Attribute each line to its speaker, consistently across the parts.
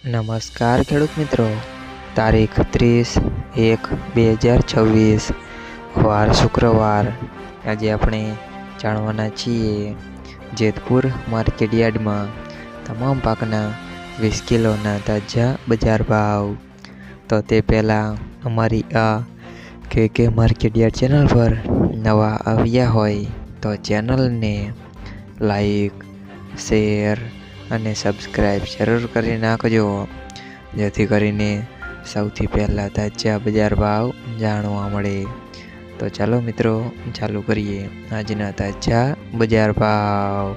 Speaker 1: નમસ્કાર ખેડૂત મિત્રો. તારીખ ત્રીસ એક બે હજાર છવ્વીસ, વાર શુક્રવાર. આજે આપણે જાણવાના છીએ જેતપુર માર્કેટયાર્ડમાં તમામ પાકના વીસ કિલોના તાજા બજાર ભાવ. તો તે પહેલાં અમારી આ કે કે માર્કેટયાર્ડ ચેનલ પર નવા આવ્યા હોય તો ચેનલને લાઈક, શેર અને સબસ્ક્રાઈબ જરૂર કરી નાખજો. જેથી કરીને સૌથી પહેલાં તાજા બજાર ભાવ જાણવા મળે. તો ચાલો મિત્રો, ચાલુ કરીએ આજના તાજા બજાર ભાવ.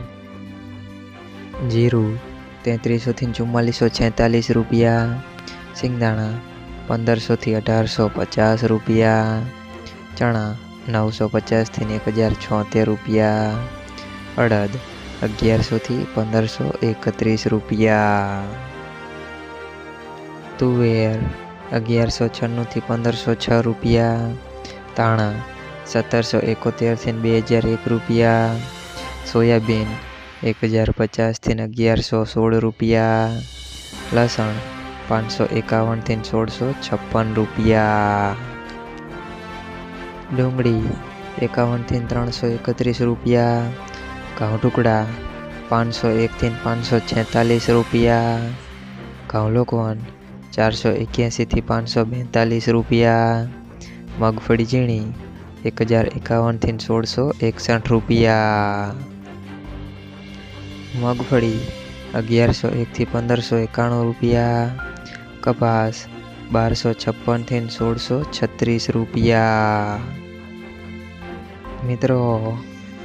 Speaker 1: જીરું તેત્રીસોથી ચુમ્માલીસો છેતાલીસ રૂપિયા. સિંગદાણા પંદરસોથી અઢારસો પચાસ રૂપિયા. ચણા નવસો પચાસથી એક હજાર છોતેર રૂપિયા. અડદ અગિયારસોથી પંદરસો એકત્રીસ રૂપિયા. તુવેર અગિયારસો છન્નુંથી પંદરસો છ રૂપિયા. તાણા સત્તરસો એકોતેરથી બે હજાર એક રૂપિયા. સોયાબીન એક હજાર પચાસથી અગિયારસો સોળ રૂપિયા. લસણ પાંચસો એકાવનથી સોળસો છપ્પન રૂપિયા. ડુંગળી એકાવનથી ત્રણસો એકત્રીસ રૂપિયા. ઘઉં ટુકડા પાંચસો એકથી પાંચસો છેતાલીસ રૂપિયા. ઘઉં લોકવાન ચારસો એક્યાસીથી પાંચસો બેતાલીસ રૂપિયા. મગફળી ઝીણી એક હજાર એકાવનથી સોળસો એકસઠ રૂપિયા. મગફળી અગિયારસો એકથી પંદરસો એકાણું રૂપિયા. કપાસ બારસો છપ્પનથી સોળસો છત્રીસ રૂપિયા. મિત્રો